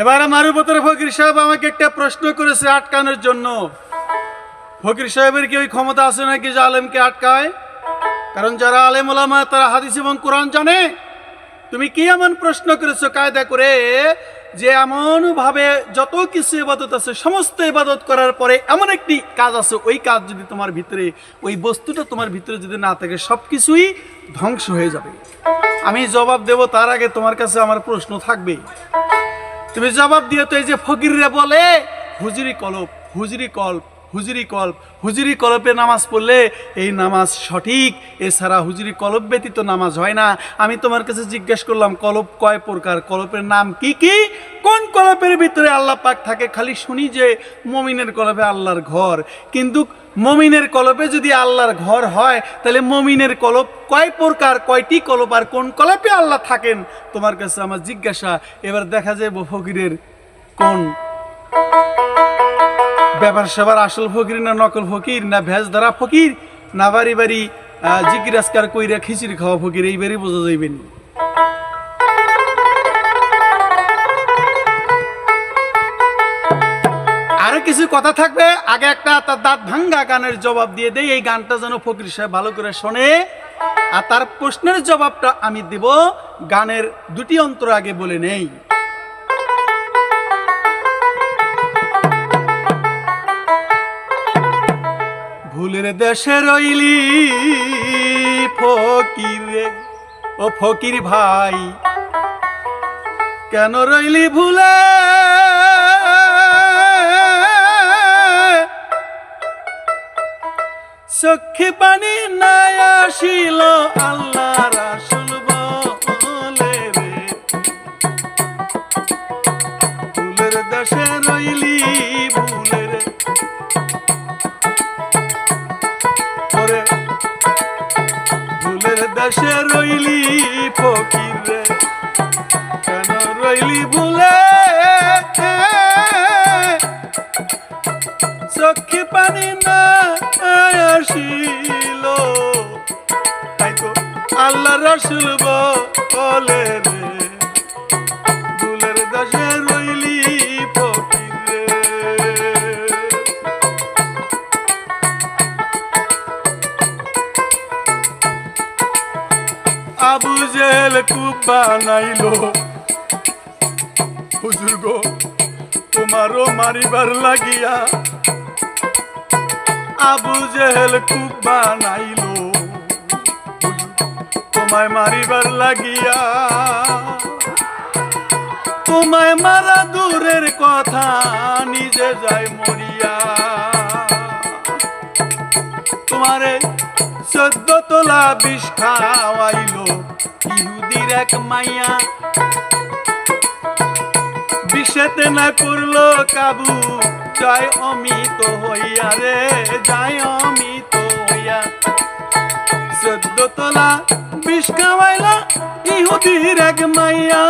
এবার আমার উপরে ফকির সাহেব আমাকে একটা প্রশ্ন করেছে আটকানোর জন্য। ফকির সাহেবের কি ওই ক্ষমতা আছে নাকি যে আলেমকে আটকায়? কারণ যারা আলেম ওলামা, তারা হাদিস এবং কোরআন জানে। তুমি কি এমন প্রশ্ন করেছ কায়দা করে যে এমন ভাবে যত কিছু ইবাদত আছে, সমস্ত ইবাদত করার পরে এমন একটি কাজ আছে, ওই কাজ যদি তোমার ভিতরে, ওই বস্তুটা তোমার ভিতরে যদি না থাকে সব কিছুই ধ্বংস হয়ে যাবে। আমি জবাব দেব তার আগে তোমার কাছে আমার প্রশ্ন থাকবে তুমি জবাব দিও তো এই যে ফকিররা বলে হুজুরি কলপ হুজুরি কল্প হুজুরি কল্প, হুজুরি কলপে নামাজ পড়লে এই নামাজ সঠিক, এছাড়া হুজুরি কলপ ব্যতীত নামাজ হয় না। আমি তোমার কাছে জিজ্ঞেস করলাম, কলপ কয় প্রকার? কলপের নাম কি কি? কোন কলপের ভিতরে আল্লাহ পাক থাকে? খালি শুনি যে মমিনের কলপে আল্লাহর ঘর। কিন্তু মমিনের কলপে যদি আল্লাহর ঘর হয়, তাহলে মমিনের কলপ কয় প্রকার? কয়টি কলপ? আর কোন কলপে আল্লাহ থাকেন? তোমার কাছে আমার জিজ্ঞাসা। এবার দেখা যায় ফকিরের কোন। ব্যাপার সেবার আসল ফকির না নকল ফকির, না ভেজ ধরা ফকির, না বাড়ি বাড়ি জিজ্ঞাসকার কইরা খিচুড়ি খাওয়া ফকির, এইবারই বোঝা যাইবেন আরও কিছু কথা থাকবে, আগে একটা তার দাঁত ভাঙ্গা গানের জবাব দিয়ে দেই, এই গানটা যেন ফকির সাহেব ভালো করে শোনে। আর তার প্রশ্নের জবাবটা আমি দেব, গানের দুটি অন্তর আগে বলে নেই। ভুলের দেশে রইলি ফকির। ও ফকির ভাই, কেন রইলি ভুলে? চক্ষে পানি নাই আসিল আল্লাহ ভুলের আবু জেল খুব বানাইলো। হুজুর গো, তোমারও মারিবার লাগিয়া আবু জেল খুব বানাইলো। তোমায় মারিবার লাগিয়া তোমায় মারা দূরের কথা নিজে যায় মরিয়া। তোমারে চোদ্দ তোলা বিষ খাওয়াইলো ইহুদির এক মাইয়া। বিষেতে না করল কাবু, জয় অমিত হইয়া রে, জয় অমিত হইয়া। চোদ্দ তোলা বিষ খাওয়াইলা ইহুদির এক মাইয়া।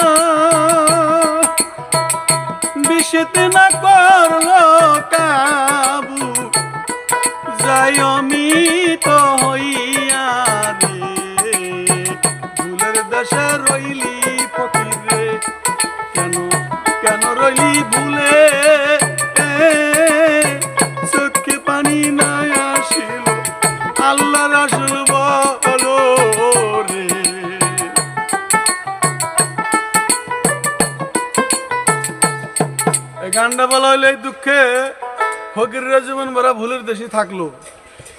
বিষেতে না করল কাবু যাই অমিত ভুলে, চোখে পানি না আসিল। আল্লাহ রাসুল বলো রে। বলা হইলে এই দুঃখে ফকিররা যেমন বড় ভুলের দেশে থাকল,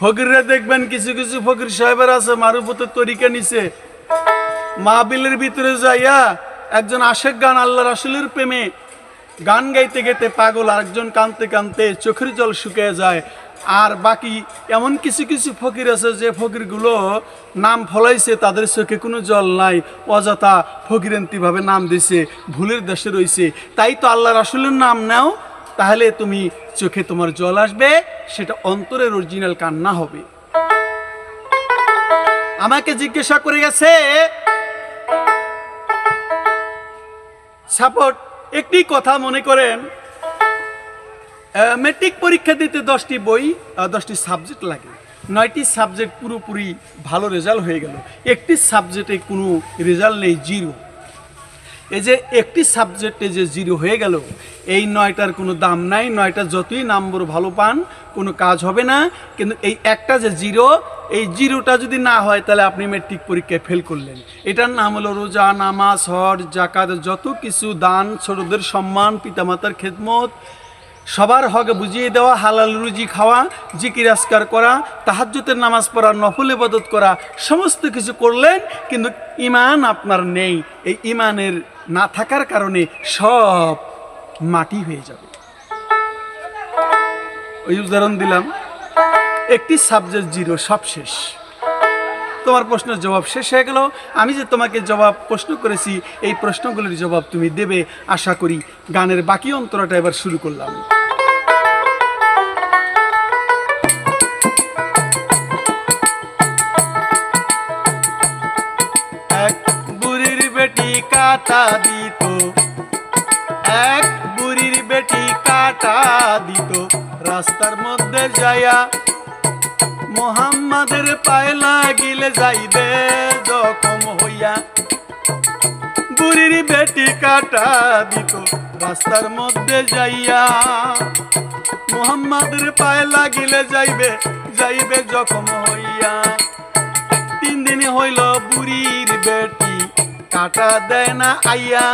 ফকিররা দেখবেন কিছু কিছু ফকির সাহেবের আছে মারুপতের তরিকা নিছে। মাহবিলের ভিতরে যাইয়া একজন আশেক গান আল্লাহ রাসুলের প্রেমে গান গাইতে গাইতে পাগল, আরেকজন কানতে কানতে চোখের জল শুকিয়ে যায়। আর বাকি এমন কিছু কিছু ফকির আছে যে ফকিরগুলো নাম ফলাইছে, তাদের চোখে কোনো জল নাই। অযথা ফকিরেন্তিভাবে নাম দিছে, ভুলের দেশে রইছে। তাই তো আল্লাহ রাসুলের নাম নাও, তাহলে তুমি চোখে তোমার জল আসবে, সেটা অন্তরের অরিজিনাল কান্না হবে। আমাকে জিজ্ঞাসা করে গেছে, সাপোর্ট একটি কথা মনে করেন মেট্রিক পরীক্ষা দিতে দশটি বই দশটি সাবজেক্ট লাগে। নয়টি সাবজেক্ট পুরোপুরি ভালো রেজাল্ট হয়ে গেল। একটি সাবজেক্টে কোনো রেজাল্ট নেই জিরো এই যে একটি সাবজেক্টে যে জিরো হয়ে গেল, এই নয়টার কোনো দাম নাই নয়টা যতই নম্বর ভালো পান, কোনো কাজ হবে না। কিন্তু এই একটা যে জিরো এই জিরোটা যদি না হয়, তাহলে আপনি মেট্রিক পরীক্ষায় ফেল করলেন। এটার নাম হলো রোজা, নামাজ হর জাকাত যত কিছু দান, ছোটদের সম্মান, পিতামাতার খেদমত সবার হকে বুঝিয়ে দেওয়া, হালাল রুজি খাওয়া, জিকির আসকার করা তাহাজ্জুতের নামাজ পড়া, নফল ইবাদত করা, সমস্ত কিছু করলেন, কিন্তু ইমান আপনার নেই। এই ইমানের না থাকার কারণে সব মাটি হয়ে যাবে। ওই উদাহরণ দিলাম। একটি সাবজেক্ট জিরো, সব শেষ। তোমার প্রশ্নের জবাব শেষ হয়ে গেল। আমি যে তোমাকে জবাব প্রশ্ন করেছি, এই প্রশ্নগুলির জবাব তুমি দেবে, আশা করি গানের বাকি অন্তরাটা এবার শুরু করলাম। বেটি কাটা দিত, রাস্তার মধ্যে যাইয়া মোহাম্মদের পায়ে লাগিলে যাইবে জখম হইয়া। বুড়ির বেটি কাটা দিত, রাস্তার মধ্যে যাইয়া। মোহাম্মদের পায়ে লাগিলে যাইবে যাইবে জখম হইয়া। তিন দিন হইল বুড়ির বেটি কাটা দেয় না আইয়া।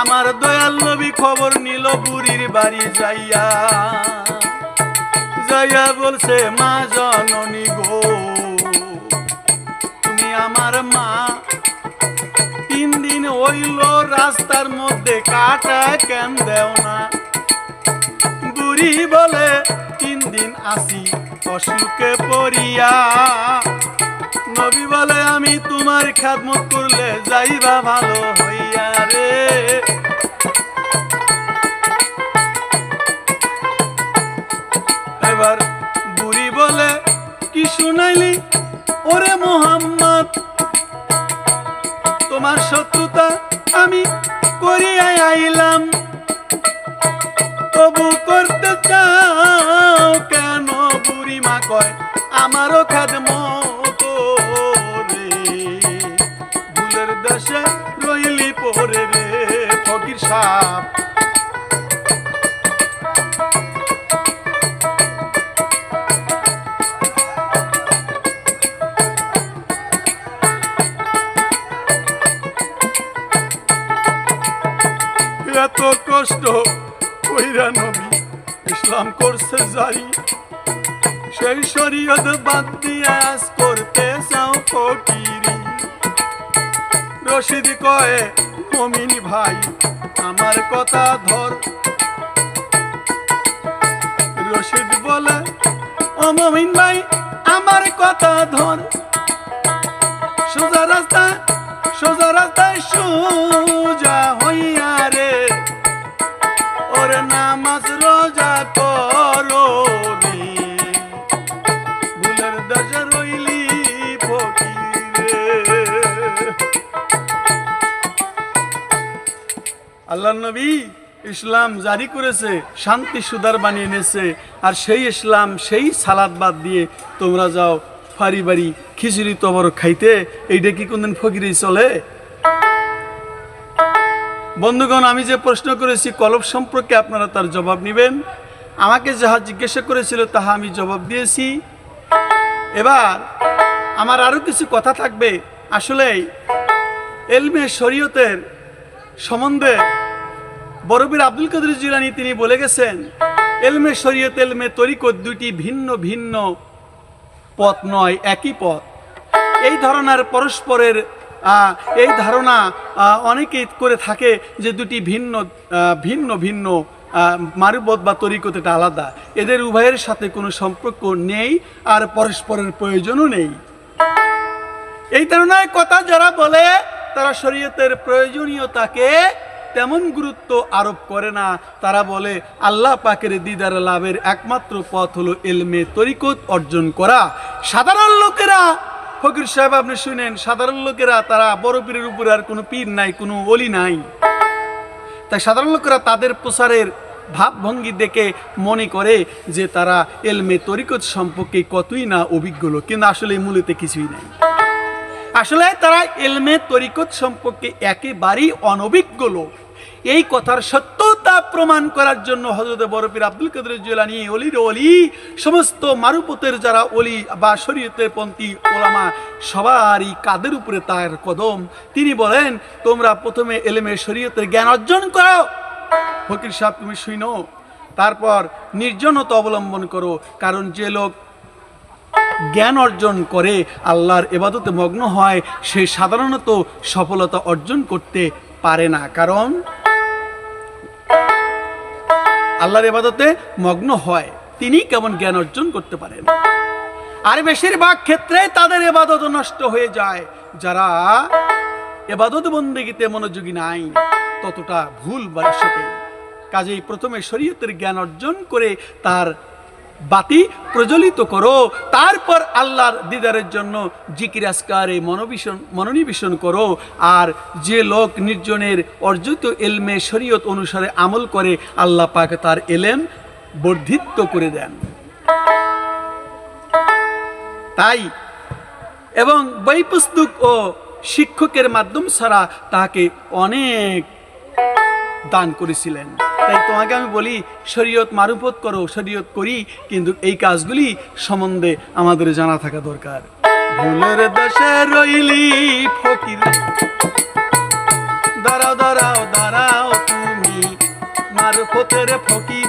আমার দয়াল নবী খবর নিল বুড়ির বাড়ি যাইয়া। যাইয়া বলছে, মা জননী গো, তুমি আমার মা। তিন দিন হইল রাস্তার মধ্যে কাটা কেন দেও না। বুড়ি বলে, তিন দিন আসি অসুখে পড়িয়া। নবী বলে, আমি তোমার খেদমত করলে যাইবা ভালো হইয়া রে। এবার বুড়ি বলে, কি শুনাইলি? ওরে মোহাম্মদ, তোমার শত্রুতা আমি করিয়াই আইলাম। তবু করতে চাও কেন বুড়ি মা কয়, আমারও খাদম রে। ভুলের দেশে রইলি পরে রে, ফকির সাপ এত কষ্ট কইরা নবী ইসলাম করছে জারি সেই শরীয়ত বাদ দিয়ে আজ করতে চাও ফকিরি। রশিদ কয়ে, মমিন ভাই, আমার কথা ধর। রশিদ বলে, ও মমিন ভাই, আমার কথা ধর। সোজা রাস্তা সোজা রাস্তায় সোজা রোজা ভুলের রইলি আল্লাহ নবী ইসলাম জারি করেছে, শান্তি সুদার বানিয়ে এনেছে আর সেই ইসলাম সেই সালাদ বাদ দিয়ে তোমরা যাও ফারি বাড়ি খিচুড়ি তবর খাইতে। এইটা কি কোনদিন ফকিরি চলে? বন্ধুগণ, আমি যে প্রশ্ন করেছি, কলব সম্পর্কে আপনারা তার জবাব নেবেন। আমাকে যাহা জিজ্ঞাসা করেছিল, তাহা আমি জবাব দিয়েছি। এবার আমার আরও কিছু কথা থাকবে। আসলে এলমে শরীয়তের সম্বন্ধে বরবির আব্দুল কাদের জিলানি তিনি বলে গেছেন, এলমে শরীয়ত, এলমে তরিকত দুটি ভিন্ন ভিন্ন পথ নয়, একই পথ। এই ধরনের পরস্পরের এই ধারণা অনেকেই করে থাকে যে দুটি ভিন্ন ভিন্ন ভিন্ন মারুবত বা তরিকত এটা আলাদা। এদের উভয়ের সাথে কোনো সম্পর্ক নেই আর পরস্পরের প্রয়োজনও নেই। এই ধারণায় কথা যারা বলে, তারা শরীয়তের প্রয়োজনীয়তাকে তেমন গুরুত্ব আরোপ করে না। তারা বলে, আল্লাহ পাকের দিদার লাভের একমাত্র পথ হলো এলমে তরিকত অর্জন করা। সাধারণ লোকেরা ফকির সাহেব, আপনি শুনেন, সাধারণ লোকেরা, তারা বড় পীরের উপরে আর কোনো পীর নাই, কোনো অলি নাই। তাই সাধারণ লোকেরা তাদের প্রসারের ভাবভঙ্গি দেখে মনে করে যে তারা এলমে তরিকত সম্পর্কে কতই না অভিজ্ঞ লোক, কিন্তু আসলে মূলত কিছুই নাই। আসলে তারা এলমে তরিকত সম্পর্কে একেবারেই অনভিজ্ঞ লোক। এই কথার সত্যতা প্রমাণ করার জন্য হজরত বরফির আব্দুল কাদের জেলানি অলির অলি সমস্ত মারুপতের যারা অলি বা শরীয়তের পন্থী, ওলামা, সবারই কাদের উপরে তার কদম? তিনি বলেন, তোমরা প্রথমে এলেমে শরীয়তের জ্ঞান অর্জন করো। ফকির সাহেব, তুমি শুনো তারপর নির্জনতা অবলম্বন করো, কারণ যে লোক জ্ঞান অর্জন করে, আল্লাহর এবাদতে মগ্ন হয়, সে সাধারণত সফলতা অর্জন করতে পারে না। কারণ আল্লাহর এবাদতে মগ্ন হয়। তিনি কেমন জ্ঞান অর্জন করতে পারেন? আর বেশিরভাগ ক্ষেত্রে তাদের এবাদত নষ্ট হয়ে যায়। যারা এবাদত বন্দেগীতে মনোযোগী নাই, ততটা ভুল বাসাতে কাজেই প্রথমে শরীয়তের জ্ঞান অর্জন করে তার বাতি প্রজ্বলিত করো। তারপর আল্লাহর দিদারের জন্য জিকির আসকারে মনোবিষণ মনোনিবেশন করো। আর যে লোক নির্জনের অর্জিত এলমে শরীয়ত অনুসারে আমল করে, আল্লাহ পাক তার এলেম বর্ধিত করে দেন। তাই এবং বই পুস্তক ও শিক্ষকের মাধ্যম ছাড়া তাকে অনেক দান করেছিলেন। তাই তোমাকে আমি বলি, শরীয়ত মারুফত করো, শরীয়ত করি, কিন্তু এই কাজগুলি সম্বন্ধে আমাদের জানা থাকা দরকার। ভুলের দেশে রইলি ফকির। দাঁড়াও দাঁড়াও দাঁড়াও তুমি, মারুফতের ফকির।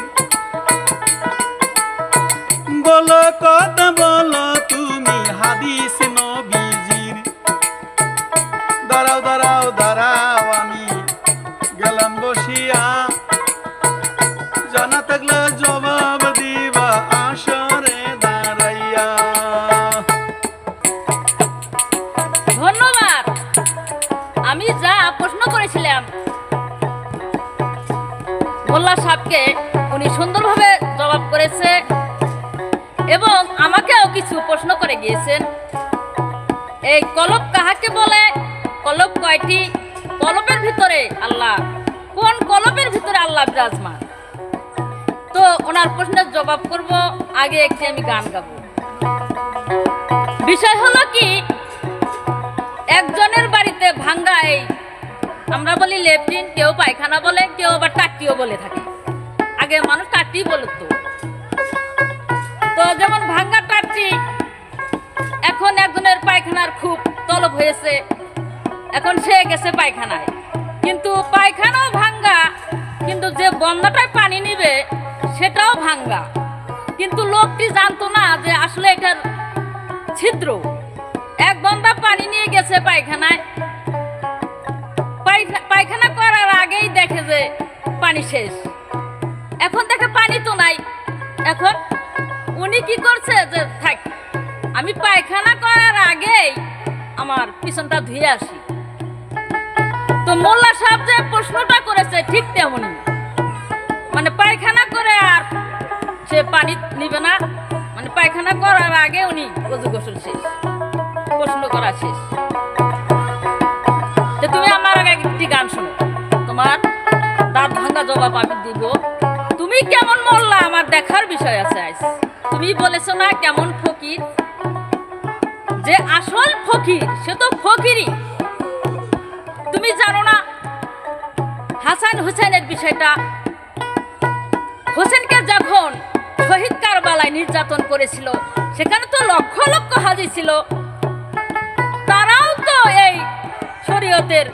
বলো, কথা বলো তুমি, হাদিস উনি সুন্দরভাবে জবাব করেছে এবং আমাকেও কিছু প্রশ্ন করে গিয়েছেন। এই কলব কাহাকে বলে? কলব কয়টি? কলবের ভিতরে আল্লাহ। কোন কলবের ভিতরে আল্লাহ বিরাজমান? তো ওনার প্রশ্নের জবাব করব, আগে একটি আমি গান গাবো। বিষয় হলো কি, একজনের বাড়িতে ভাঙ্গা এই আমরা বলি লেট্রিন কেউ পায়খানা বলে, কেউ আবার টাট্টিও বলে থাকে। আগে মানুষ টাট্টি বলতো তো। যেমন ভাঙ্গা টাট্টি এখন একজনের পায়খানার খুব তলব হয়েছে, এখন সে গেছে পায়খানায়। কিন্তু পায়খানাও ভাঙ্গা, কিন্তু যে বন্ধাটায় পানি নিবে, সেটাও ভাঙ্গা। কিন্তু লোকটি জানতো না যে আসলে এটার ছিদ্র। এক বন্দা পানি নিয়ে গেছে পায়খানায়। পায়খা- পায়খানা করার আগেই দেখে যে পানি শেষ। এখন দেখে পানি তো নাই। এখন উনি কি করছে যে, থাক, আমি পায়খানা করার আগেই আমার পিছনটা ধুয়ে আসি। তো মোল্লা সাহেব যে প্রশ্নটা করেছে ঠিক তেমনই। মানে পায়খানা করে আর সে পানি নিবে না। মানে পায়খানা করার আগে উনি অজু গোসল শেষ, প্রশ্ন করা শেষ। তুমি আমার আগে একটি গান শোনো। তোমার দাঁত ভাঙা জবাব আমি দিব। তুমি কেমন মরলা? আমার দেখার বিষয় আছে আজ। তুমি বলেছ না কেমন ফকির? যে আসল ফকির, সে তো ফকিরই। তুমি জানো না হাসান হুসেনের বিষয়টা? হোসেনকে যখন শহীদ কারবালায় নির্যাতন করেছিল, সেখানে তো লক্ষ লক্ষ হাজি ছিল। তারাও তো এই শরীয়তের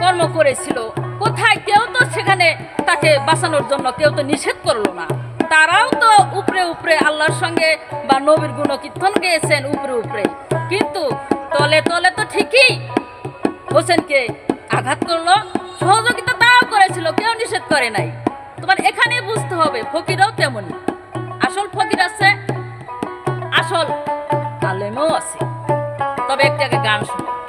কর্ম করেছিল। কোথায় কেউ তো সেখানে তাকে বাঁচানোর জন্য কেউ তো নিষেধ করল না। তারাও তো উপরে উপরে আল্লাহর সঙ্গে বা নবীর গুণ কীর্তন গেয়েছেন উপরে উপরে। কিন্তু তলে তলে তো ঠিকই হোসেনকে আঘাত করল, সহযোগিতা তারাও করেছিল, কেউ নিষেধ করে নাই। তোমার এখানে বুঝতে হবে, ফকিরও তেমনই। আসল ফকির আছে, আসল আলেমও আছে। তবে একটা গান শুনো।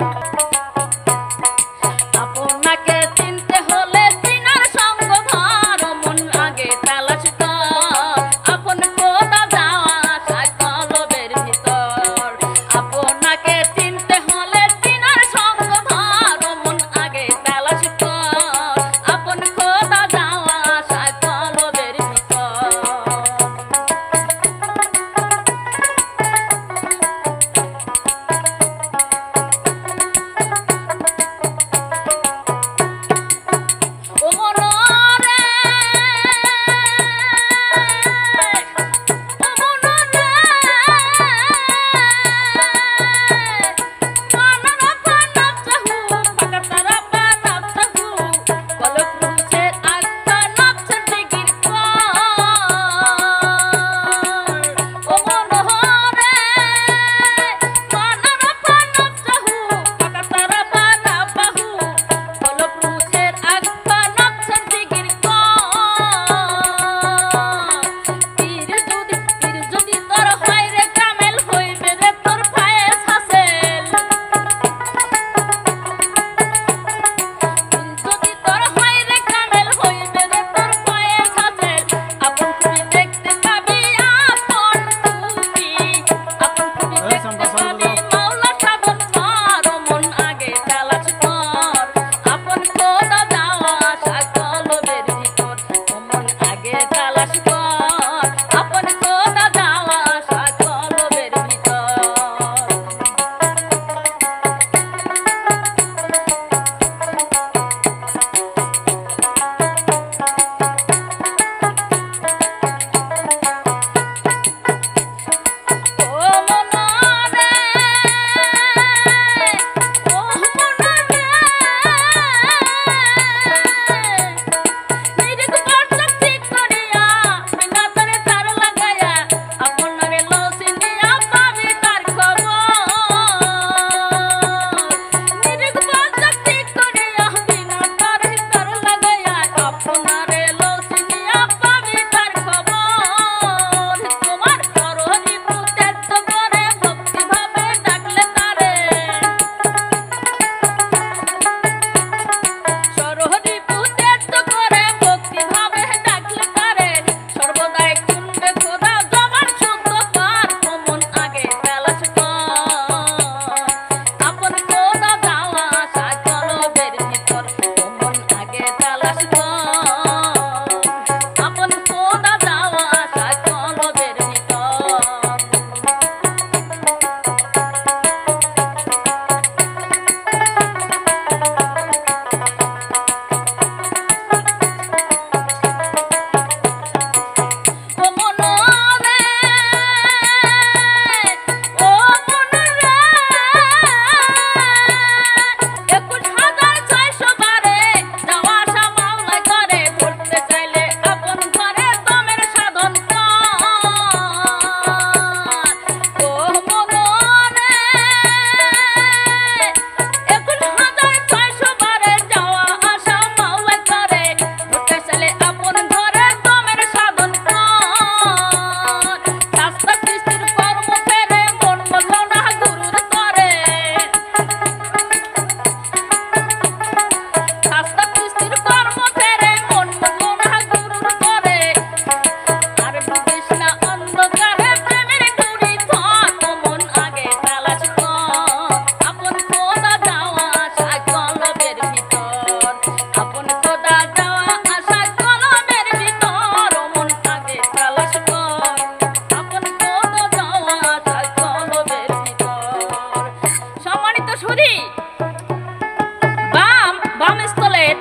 কলমস্থলের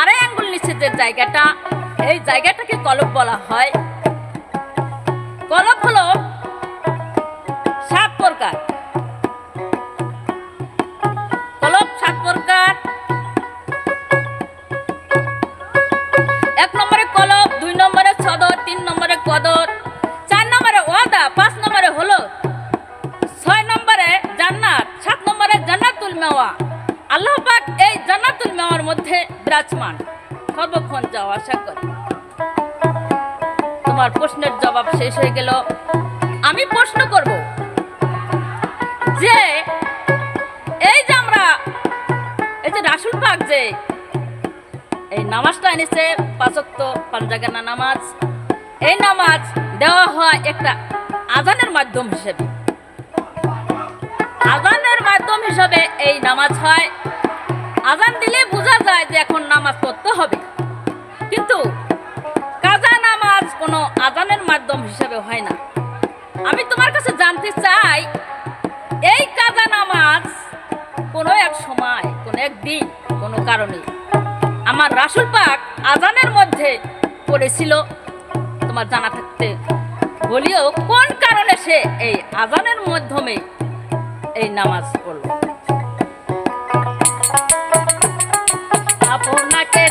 আড়াই আঙ্গুল নিচে জায়গাটা এই জায়গাটাকে কলব বলা হয়। কলব হলো হয়ে গেল। আমি প্রশ্ন করব যে, এই যে আমরা, এই যে রাসুল পাক যে, এই নামাজটা এনেছে পাঁচক্ত পাঞ্জাগানা নামাজ, এই নামাজ দেওয়া হয় একটা আজানের মাধ্যম হিসেবে। আজানের মাধ্যম হিসাবে এই নামাজ হয়। আজান দিলে বোঝা যায় যে এখন নামাজ পড়তে হবে। কিন্তু নামাজ কোনো আজানের মাধ্যম হিসাবে হয় না। আমি তোমার কাছে জানতে চাই, এই কাজা নামাজ কোনো এক সময়, কোনো এক দিন, কোনো কারণে আমার রাসুল পাক আজানের মধ্যে পড়েছিল। তোমার জানা থাকতে বলিও, কোন কারণে সে এই আজানের মাধ্যমে এই নামাজ পড়ল? আপনাকে